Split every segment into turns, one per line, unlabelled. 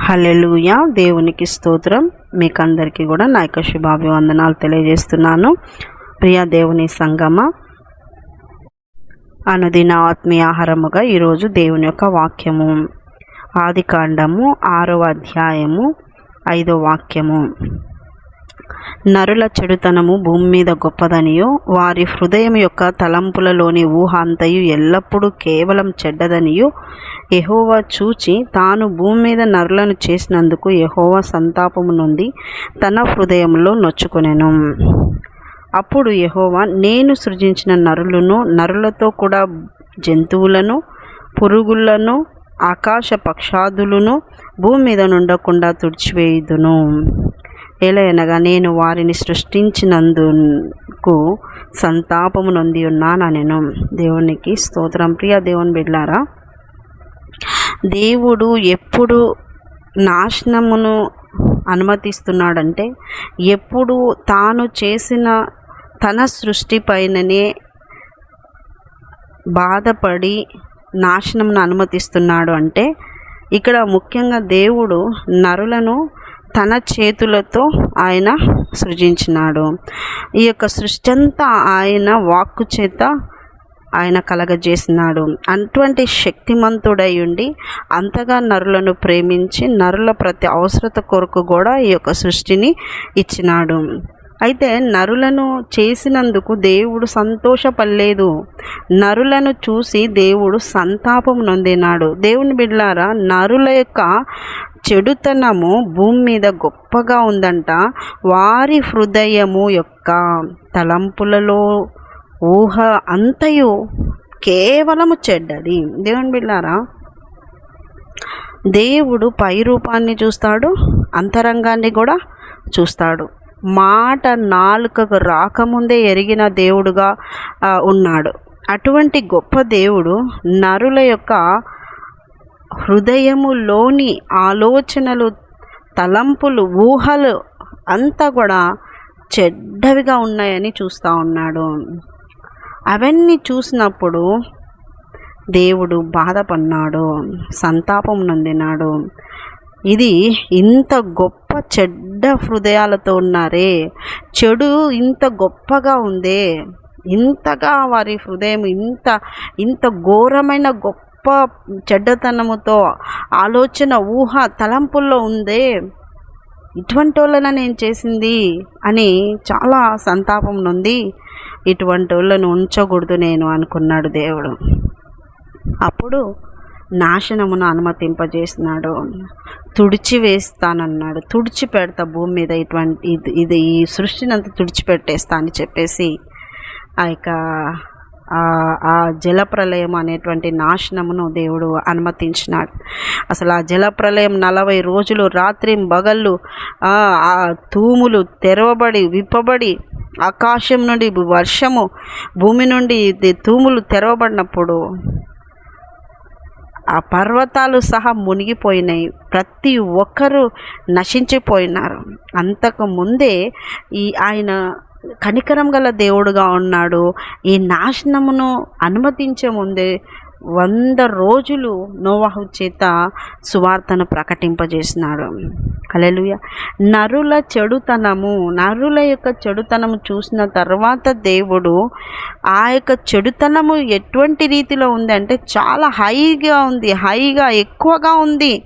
హల్లెలూయా. దేవునికి స్తోత్రం. మీకు అందరికీ కూడా నా యొక్క శుభాభివందనాలు తెలియజేస్తున్నాను. ప్రియ దేవుని సంగమ అనుదిన ఆత్మీయ ఆహారముగా ఈరోజు దేవుని యొక్క వాక్యము. ఆది కాండము ఆరవ అధ్యాయము ఐదో వాక్యము. నరుల చెడుతనము భూమి మీద గొప్పదనియో వారి హృదయం యొక్క తలంపులలోని ఊహ అంతయు ఎల్లప్పుడూ కేవలం చెడ్డదనియో ఎహోవా చూచి తాను భూమి మీద నరులను చేసినందుకు ఎహోవా సంతాపము నుండి తన హృదయంలో నొచ్చుకొనెను. అప్పుడు యహోవా నేను సృజించిన నరులను నరులతో కూడా జంతువులను పురుగులను ఆకాశ పక్షాదులను భూమి మీద నుండకుండా తుడిచివేయుదును. ఎలయనగా నేను వారిని సృష్టించినందుకు సంతాపము నొంది ఉన్నానెను దేవునికి స్తోత్రం. ప్రియ దేవుని బిడ్డారా దేవుడు ఎప్పుడు నాశనమును అనుమతిస్తున్నాడంటే ఎప్పుడు తాను చేసిన తన సృష్టి పైననే బాధపడి నాశనమును అనుమతిస్తున్నాడు అంటే ఇక్కడ ముఖ్యంగా దేవుడు నరులను తన చేతులతో ఆయన సృజించినాడు. ఈ యొక్క సృష్టి అంతా ఆయన వాక్కు చేత ఆయన కలగజేసినాడు. అటువంటి శక్తిమంతుడై ఉండి అంతగా నరులను ప్రేమించి నరుల ప్రతి అవసరత కొరకు కూడా ఈ యొక్క సృష్టిని ఇచ్చినాడు. అయితే నరులను చేసినందుకు దేవుడు సంతోషపడలేదు. నరులను చూసి దేవుడు సంతాపం నొందినాడు. దేవుని బిడ్లారా నరుల యొక్క చెడుతనము భూమి మీద గొప్పగా ఉందంట. వారి హృదయము యొక్క తలంపులలో ఊహ అంతయు కేవలము చెడ్డది. దేవుని బిళ్ళారా? దేవుడు పై రూపాన్ని చూస్తాడు అంతరంగాన్ని కూడా చూస్తాడు. మాట నాలుకకు రాకముందే ఎరిగిన దేవుడుగా ఉన్నాడు. అటువంటి గొప్ప దేవుడు నరుల యొక్క హృదయములోని ఆలోచనలు తలంపులు ఊహలు అంతా కూడా చెడ్డవిగా ఉన్నాయని చూస్తూ ఉన్నాడు. అవన్నీ చూసినప్పుడు దేవుడు బాధపడినాడు సంతాపం నొందినాడు. ఇది ఇంత గొప్ప చెడ్డ హృదయాలతో ఉన్నారే చెడు ఇంత గొప్పగా ఉందే ఇంతగా వారి హృదయం ఇంత ఇంత ఘోరమైన గొప్ప చెడ్డతనముతో ఆలోచన ఊహ తలంపుల్లో ఉందే ఇటువంటి వాళ్ళన నేను చేసింది అని చాలా సంతాపం నొంది ఇటువంటి వాళ్ళను ఉంచకూడదు నేను అనుకున్నాడు దేవుడు. అప్పుడు నాశనమును అనుమతింపజేసినాడు. తుడిచివేస్తానన్నాడు. తుడిచిపెడతా భూమి మీద ఇటువంటి ఇది ఇది ఈ సృష్టిని అంతా తుడిచిపెట్టేస్తా అని చెప్పేసి ఆ యొక్క ఆ- జలప్రలయం అనేటువంటి నాశనమును దేవుడు అనుమతించినాడు. అసలు ఆ జలప్రలయం నలభై రోజులు రాత్రి బగళ్ళు ఆ తూములు తెరవబడి విప్పబడి ఆకాశం నుండి వర్షము భూమి నుండి తూములు తెరవబడినప్పుడు ఆ పర్వతాలు సహా మునిగిపోయినాయి. ప్రతి ఒక్కరూ నశించిపోయినారు. అంతకు ముందే ఈ ఆయన కనికరం గల దేవుడుగా ఉన్నాడు. ఈ నాశనమును అనుమతించే ముందే వంద రోజులు నోవాహు చేత సువార్తను ప్రకటింపజేసినాడు. అలెలుయ నరుల చెడుతనము నరుల యొక్క చెడుతనము చూసిన తర్వాత దేవుడు ఆ యొక్క చెడుతనము ఎటువంటి రీతిలో ఉంది అంటే చాలా హైగా ఉంది హైగా ఎక్కువగా ఉంది.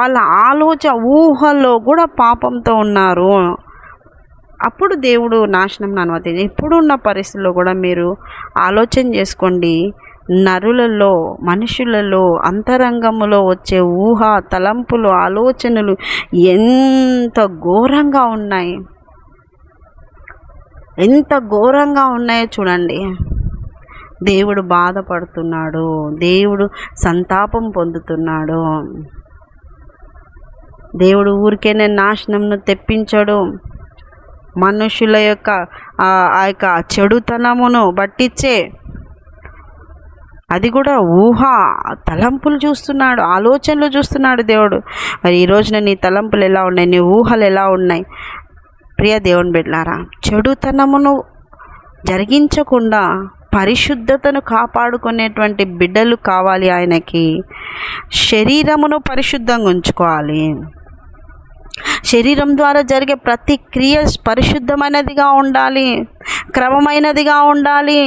వాళ్ళ ఆలోచన ఊహల్లో కూడా పాపంతో ఉన్నారు. అప్పుడు దేవుడు నాశనం అనుమతి ఇప్పుడున్న పరిస్థితుల్లో కూడా మీరు ఆలోచన చేసుకోండి. నరులలో మనుషులలో అంతరంగములో వచ్చే ఊహ తలంపులు ఆలోచనలు ఎంత ఘోరంగా ఉన్నాయి. ఎంత ఘోరంగా ఉన్నాయో చూడండి. దేవుడు బాధపడుతున్నాడు. దేవుడు సంతాపం పొందుతున్నాడు. దేవుడు ఊరికేనే నాశనంను తెప్పించడు. మనుషుల యొక్క ఆ యొక్క చెడుతనమును బట్టిచ్చే అది కూడా ఊహ. తలంపులు చూస్తున్నాడు ఆలోచనలు చూస్తున్నాడు దేవుడు. మరి ఈ రోజున నీ తలంపులు ఎలా ఉన్నాయి? నీ ఊహలు ఎలా ఉన్నాయి? ప్రియ దేవుని బిడ్డారా చెడుతనమును జరిగించకుండా పరిశుద్ధతను కాపాడుకునేటువంటి బిడ్డలు కావాలి ఆయనకి. శరీరమును పరిశుద్ధంగా ఉంచుకోవాలి. శరీరం ద్వారా జరిగే ప్రతి క్రియ పరిశుద్ధమైనదిగా ఉండాలి క్రమమైనదిగా ఉండాలి.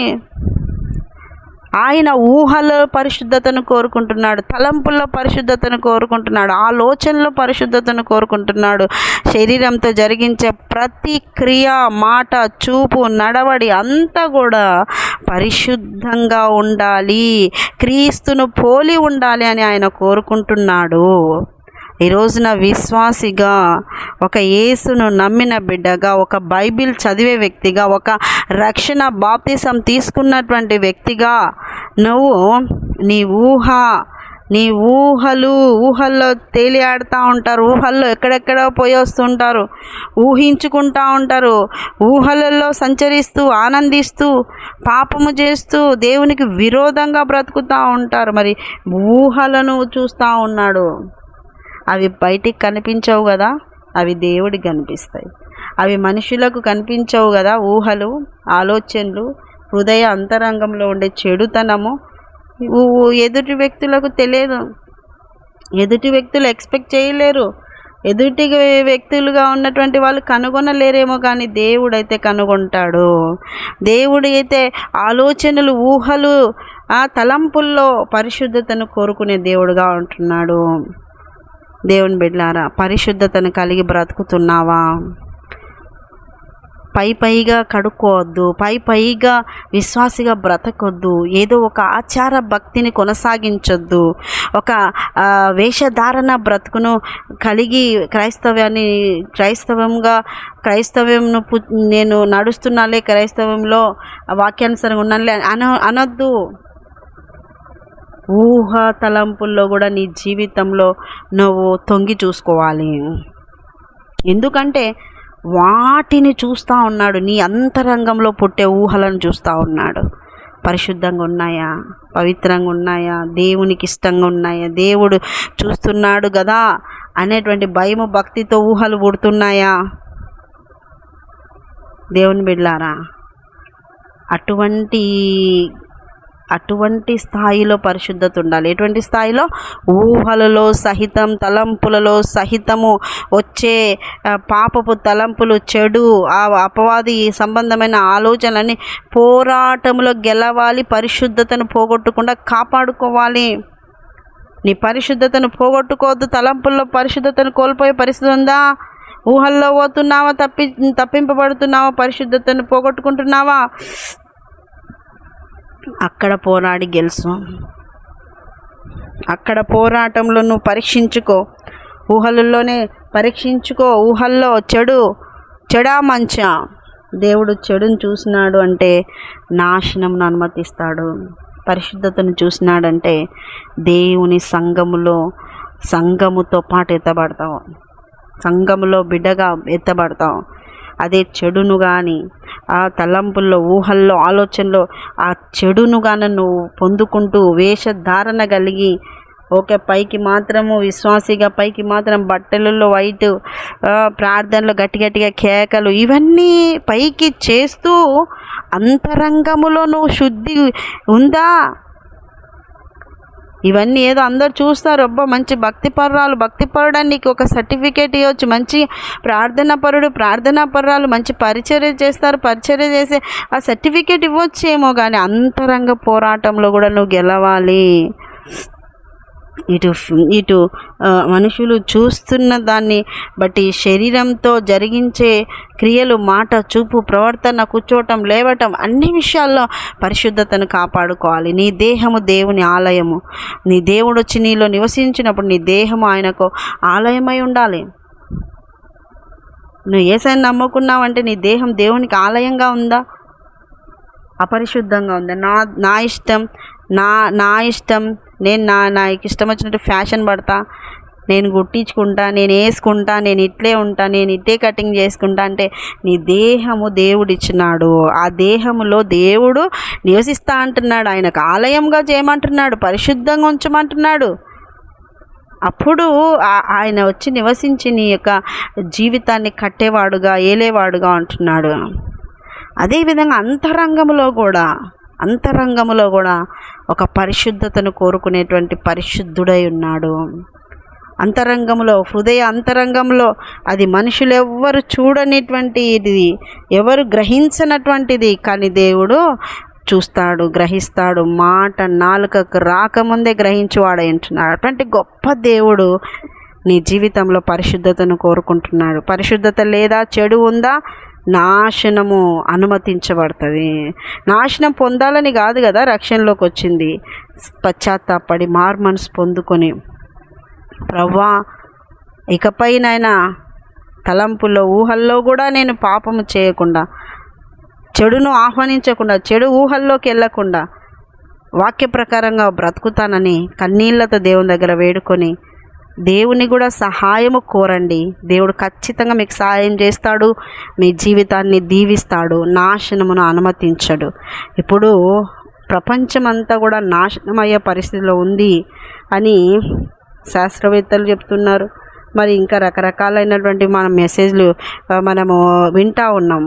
ఆయన ఊహలో పరిశుద్ధతను కోరుకుంటున్నాడు తలంపుల్లో పరిశుద్ధతను కోరుకుంటున్నాడు ఆలోచనలో పరిశుద్ధతను కోరుకుంటున్నాడు. శరీరంతో జరిగించే ప్రతి క్రియ మాట చూపు నడవడి అంతా కూడా పరిశుద్ధంగా ఉండాలి. క్రీస్తును పోలి ఉండాలి అని ఆయన కోరుకుంటున్నాడు. ఈ రోజున విశ్వాసిగా ఒక యేసును నమ్మిన బిడ్డగా ఒక బైబిల్ చదివే వ్యక్తిగా ఒక రక్షణ బాప్తిసం తీసుకున్నటువంటి వ్యక్తిగా నువ్వు నీ ఊహ నీ ఊహలు ఊహల్లో తేలియాడుతూ ఉంటారు. ఊహల్లో ఎక్కడెక్కడో పోయి వస్తుంటారు. ఊహించుకుంటూ ఉంటారు. ఊహలలో సంచరిస్తూ ఆనందిస్తూ పాపము చేస్తూ దేవునికి విరోధంగా బ్రతుకుతూ ఉంటారు. మరి ఊహలను చూస్తూ ఉన్నాడు. అవి బయటికి కనిపించవు కదా అవి దేవుడికి కనిపిస్తాయి. అవి మనుషులకు కనిపించవు కదా ఊహలు ఆలోచనలు హృదయ అంతరంగంలో ఉండే చెడుతనము. ఊ- ఎదుటి వ్యక్తులకు తెలియదు. ఎదుటి వ్యక్తులు ఎక్స్పెక్ట్ చేయలేరు. ఎదుటి వ్యక్తులుగా ఉన్నటువంటి వాళ్ళు కనుగొనలేరేమో కానీ దేవుడు అయితే కనుగొంటాడు. దేవుడు అయితే ఆలోచనలు ఊహలు ఆ తలంపుల్లో పరిశుద్ధతను కోరుకునే దేవుడుగా ఉంటున్నాడు. దేవుని బిడ్లారా పరిశుద్ధతను కలిగి బ్రతుకుతున్నావా? పై పైగా కడుక్కోవద్దు పై పైగా విశ్వాసిగా బ్రతకొద్దు ఏదో ఒక ఆచార భక్తిని కొనసాగించొద్దు ఒక వేషధారణ బ్రతుకును కలిగి క్రైస్తవ్యాన్ని క్రైస్తవంగా క్రైస్తవ్యంను పు నేను నడుస్తున్నాలే క్రైస్తవంలో వాక్యానుసరంగా ఉన్నానులే అన అనొద్దు. ఊహ తలంపుల్లో కూడా నీ జీవితంలో నువ్వు తొంగి చూసుకోవాలి. ఎందుకంటే వాటిని చూస్తూ ఉన్నాడు నీ అంతరంగంలో పుట్టే ఊహలను చూస్తూ ఉన్నాడు. పరిశుద్ధంగా ఉన్నాయా? పవిత్రంగా ఉన్నాయా? దేవునికి ఇష్టంగా ఉన్నాయా? దేవుడు చూస్తున్నాడు కదా అనేటువంటి భయము భక్తితో ఊహలు పుడుతున్నాయా దేవుని బిడ్లారా అటువంటి అటువంటి స్థాయిలో పరిశుద్ధత ఉండాలి. ఎటువంటి స్థాయిలో? ఊహలలో సహితం తలంపులలో సహితము వచ్చే పాపపు తలంపులు చెడు ఆ అపవాది సంబంధమైన ఆలోచనలన్నీ పోరాటంలో గెలవాలి పరిశుద్ధతను పోగొట్టకుండా కాపాడుకోవాలి. నీ పరిశుద్ధతను పోగొట్టుకోవద్దు తలంపుల్లో పరిశుద్ధతను కోల్పోయే పరిస్థితి ఉందా? ఊహల్లో పోతున్నావా తప్పి తప్పింపబడుతున్నావా పరిశుద్ధతను పోగొట్టుకుంటున్నావా? అక్కడ పోరాడి గెలుసు. అక్కడ పోరాటంలో నువ్వు పరీక్షించుకో. ఊహలలోనే పరీక్షించుకో. ఊహల్లో చెడు చెడా మంచా. దేవుడు చెడుని చూసినాడు అంటే నాశనంను అనుమతిస్తాడు. పరిశుద్ధతను చూసినాడంటే దేవుని సంఘములో సంఘముతో పాటు ఎత్తబడతావు. సంఘములో బిడ్డగా ఎత్తబడతావు. అదే చెడును కానీ ఆ తలంపుల్లో ఊహల్లో ఆలోచనలో ఆ చెడును కానీ నువ్వు పొందుకుంటూ వేషధారణ కలిగి ఓకే పైకి మాత్రము విశ్వాసిగా పైకి మాత్రం బట్టలలో వైట్ ప్రార్థనలు గట్టి గట్టిగా కేకలు ఇవన్నీ పైకి చేస్తూ అంతరంగములో నువ్వు శుద్ధి ఉందా? ఇవన్నీ ఏదో అందరు చూస్తారు. అబ్బా మంచి భక్తి పర్రాలు భక్తి పరుడని నీకు ఒక సర్టిఫికేట్ ఇవ్వచ్చు. మంచి ప్రార్థనా పరుడు ప్రార్థనా పర్రాలు మంచి పరిచర్య చేస్తారు. పరిచర్య చేసే ఆ సర్టిఫికేట్ ఇవ్వచ్చేమో కానీ అంతరంగ పోరాటంలో కూడా నువ్వు గెలవాలి. ఇటు ఇటు మనుషులు చూస్తున్న దాన్ని బట్టి శరీరంతో జరిగించే క్రియలు మాట చూపు ప్రవర్తన కూర్చోవటం లేవటం అన్ని విషయాల్లో పరిశుద్ధతను కాపాడుకోవాలి. నీ దేహము దేవుని ఆలయము. నీ దేవుడు వచ్చి నీలో నివసించినప్పుడు నీ దేహము ఆయనకు ఆలయమై ఉండాలి. నువ్వు ఏసైనా నమ్ముకున్నావంటే నీ దేహం దేవునికి ఆలయంగా ఉందా? అపరిశుద్ధంగా ఉందా? నా నా ఇష్టం నా నా ఇష్టం నేను నా నాకు ఇష్టం వచ్చినట్టు ఫ్యాషన్ పడతా నేను గుట్టించుకుంటా నేను వేసుకుంటా నేను ఇట్లే ఉంటా నేను ఇట్టే కటింగ్ చేసుకుంటా అంటే నీ దేహము దేవుడు ఇచ్చినాడు ఆ దేహములో దేవుడు నివసిస్తా అంటున్నాడు. ఆయనకు ఆలయంగా చేయమంటున్నాడు. పరిశుద్ధంగా ఉంచమంటున్నాడు. అప్పుడు ఆయన వచ్చి నివసించి నీ యొక్క జీవితాన్ని కట్టేవాడుగా ఏలేవాడుగా అంటున్నాడు. అదేవిధంగా అంతరంగంలో కూడా అంతరంగములో కూడా ఒక పరిశుద్ధతను కోరుకునేటువంటి పరిశుద్ధుడై ఉన్నాడు. అంతరంగంలో హృదయ అంతరంగంలో అది మనుషులు ఎవ్వరు చూడనిటువంటి ఇది ఎవరు గ్రహించనటువంటిది కానీ దేవుడు చూస్తాడు గ్రహిస్తాడు మాట నాలుకకు రాకముందే గ్రహించువాడై అంటున్నాడు అటువంటి గొప్ప దేవుడు నీ జీవితంలో పరిశుద్ధతను కోరుకుంటున్నాడు. పరిశుద్ధత లేదా చెడు ఉందా? నాశనము అనుమతించబడుతుంది. నాశనం పొందాలని కాదు కదా రక్షణలోకి వచ్చింది. పశ్చాత్తాపడి మారు పొందుకొని ప్రవ్వా ఇకపైనైనా తలంపుల్లో ఊహల్లో కూడా నేను పాపము చేయకుండా చెడును ఆహ్వానించకుండా చెడు ఊహల్లోకి వెళ్ళకుండా వాక్య ప్రకారంగా బ్రతుకుతానని కన్నీళ్ళతో దేవుని దగ్గర వేడుకొని దేవుని కూడా సహాయము కోరండి. దేవుడు ఖచ్చితంగా మీకు సహాయం చేస్తాడు. మీ జీవితాన్ని దీవిస్తాడు. నాశనమును అనుమతించడు. ఇప్పుడు ప్రపంచమంతా కూడా నాశనమయ్యే పరిస్థితిలో ఉంది అని శాస్త్రవేత్తలు చెప్తున్నారు. మరి ఇంకా రకరకాలైనటువంటి మన మెసేజ్లు మనము వింటూ ఉన్నాం.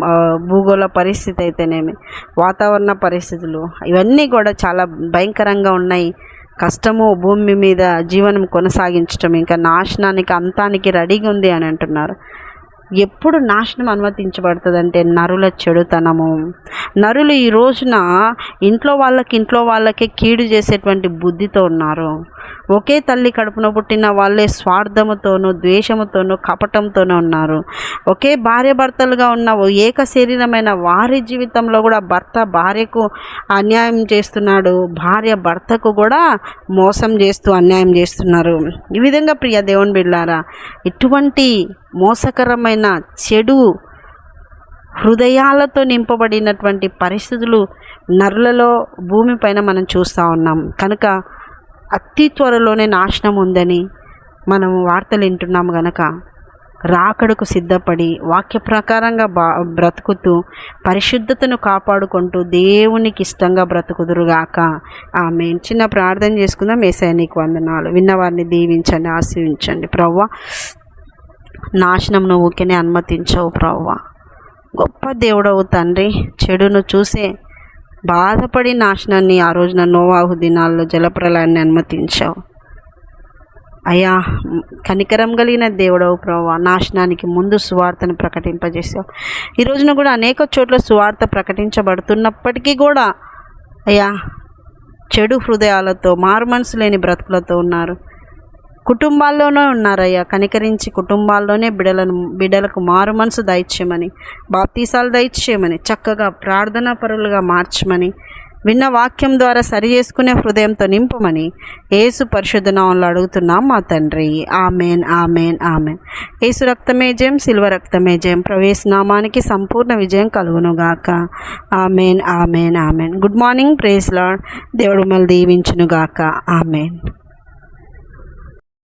భూగోళ పరిస్థితి అయితేనేమి వాతావరణ పరిస్థితులు ఇవన్నీ కూడా చాలా భయంకరంగా ఉన్నాయి. కష్టము భూమి మీద జీవనం కొనసాగించటం ఇంకా నాశనానికి అంతానికి రెడీగా ఉంది అని అంటున్నారు. ఎప్పుడు నాశనం అనుమతించబడుతుందంటే నరుల చెడుతనము. నరులు ఈ రోజున ఇంట్లో వాళ్ళకి ఇంట్లో వాళ్ళకే కీడు చేసేటువంటి బుద్ధితో ఉన్నారు. ఒకే తల్లి కడుపున పుట్టిన వాళ్ళే స్వార్థముతోనూ ద్వేషముతోనూ కపటంతోనూ ఉన్నారు. ఒకే భార్య భర్తలుగా ఉన్న ఏక శరీరమైన వారి జీవితంలో కూడా భర్త భార్యకు అన్యాయం చేస్తున్నాడు. భార్య భర్తకు కూడా మోసం చేస్తూ అన్యాయం చేస్తున్నారు. ఈ విధంగా ప్రియ దేవుని బిళ్ళారా ఇటువంటి మోసకరమైన చెడు హృదయాలతో నింపబడినటువంటి పరిస్థితులు నరులలో భూమిపైన మనం చూస్తూ ఉన్నాం. కనుక అతి త్వరలోనే నాశనం ఉందని మనం వార్తలు వింటున్నాము గనక. రాకడకు సిద్ధపడి వాక్య ప్రకారంగా బా బ్రతుకుతూ పరిశుద్ధతను కాపాడుకుంటూ దేవునికి ఇష్టంగా బ్రతుకుదురుగాక. ఆమె చిన్న ప్రార్థన చేసుకుందాం. ఏసైనికి నీకు వందనాలు. విన్నవారిని దీవించండి ఆశీవించండి ప్రవ్వ నాశనం నువ్వు ఊరికేనే అనుమతించవు ప్రవ్వ. గొప్ప దేవుడవు తండ్రి చెడును చూసే బాధపడి నాశనాన్ని ఆ రోజున నోవాహు దినాల్లో జలప్రలయాన్ని అనుమతించావు. అయ్యా కనికరం కలిగిన దేవుడవు ప్రభావ నాశనానికి ముందు సువార్తను ప్రకటింపజేసావు. ఈ రోజున కూడా అనేక చోట్ల సువార్త ప్రకటించబడుతున్నప్పటికీ కూడా అయ్యా చెడు హృదయాలతో మారు మనసు లేని బ్రతుకులతో ఉన్నారు. కుటుంబాల్లోనే ఉన్నారయ్యా. కనికరించి కుటుంబాల్లోనే బిడలను బిడలకు మారు మనసు దయచేయమని బాప్తీసాలు దయచేయమని చక్కగా ప్రార్థనా పరులుగా మార్చమని విన్న వాక్యం ద్వారా సరి చేసుకునే హృదయంతో నింపమని ఏసు పరిశుద్ధనామంలో అడుగుతున్నాం మా తండ్రి. Amen amen amen. ఏసు రక్తమే జయం సిల్వ రక్తమే జయం. ప్రవేశనామానికి సంపూర్ణ విజయం కలుగునుగాక. Amen amen amen. Good morning praise Lord. దేవుడు మళ్ళీ దీవించునుగాక. ఆమెన్.